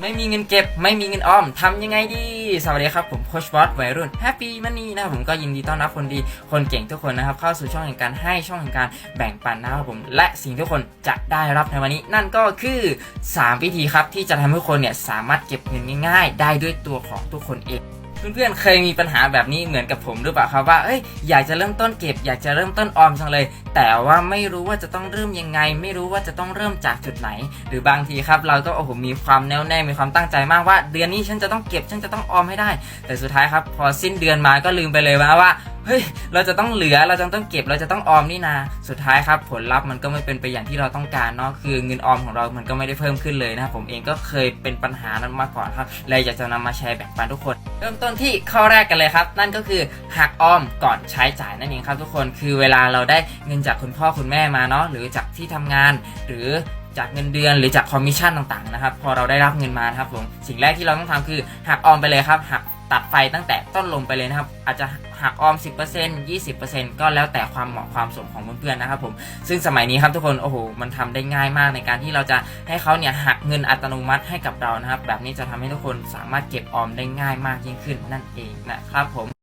ไม่มีเงินเก็บ ไม่มีเงินออมทำยังไงดี สวัสดีครับ ผมโคชบอสวัยรุ่นแฮปปี้มันนี่นะครับผมก็ยินดีต้อนรับคนดี คนเก่งทุกคนนะครับ เข้าสู่ช่องแห่งการให้ช่องแห่งการแบ่งปันนะครับผม และสิ่งที่ทุกคนจะได้รับในวันนี้ นั่นก็คือ 3 วิธีครับที่จะทำให้ทุกคนเนี่ยสามารถเก็บเงินง่าย ๆ ได้ด้วยตัวของทุกคนเอง เพื่อนๆเคยมีปัญหาแบบนี้เหมือนกับผมหรือเปล่าครับว่าเอ้ยอยากจะเริ่มต้นเก็บ อยากจะเริ่มต้นออมจังเลย แต่ว่าไม่รู้ว่าจะต้องเริ่มยังไง ไม่รู้ว่าจะต้องเริ่มจากจุดไหน หรือบางทีครับ เราก็โอ้โหมีความแน่วแน่มีความตั้งใจมากว่า เดือนนี้ฉันจะต้องเก็บฉันจะต้องออมให้ได้ แต่สุดท้ายครับพอสิ้นเดือนมาก็ลืมไปเลยว่าว่า เฮ้ยเราจะต้องเหลือเราจะต้องเก็บเราจะต้องออมนี่นา สุดท้ายครับผลลัพธ์มันก็ไม่เป็นไปอย่างที่เราต้องการเนาะคือเงินออมของเรามันก็ไม่ได้เพิ่มขึ้นเลยนะครับผมเองก็เคยเป็นปัญหานั้นมาก่อนครับเลยอยากจะนำมาแชร์แบ่งปันทุกคน เริ่มต้นที่ข้อแรกกันเลยครับ นั่นก็คือหักออมก่อนใช้จ่ายนั่นเองครับ ทุกคนคือเวลาเราได้เงินจากคุณพ่อคุณแม่มาเนาะหรือจากที่ทำงานหรือจากเงินเดือนหรือจากคอมมิชชั่นต่างๆนะครับ พอเราได้รับเงินมาครับผมสิ่งแรกที่เราต้องทำคือหักออมไปเลยครับหัก ตัดไฟตั้งแต่ต้นลมไปเลยนะครับ อาจจะหักออม 10% 20%ก็แล้วแต่ความเหมาะความสมของเพื่อนๆนะครับผมซึ่งสมัยนี้ครับทุกคนโอ้โหมันทำได้ง่ายมากในการที่เราจะให้เขาเนี่ยหักเงินอัตโนมัติให้กับเรานะครับ แบบนี้จะทำให้ทุกคนสามารถเก็บออมได้ง่ายมากยิ่งขึ้นนั่นเองนะครับผม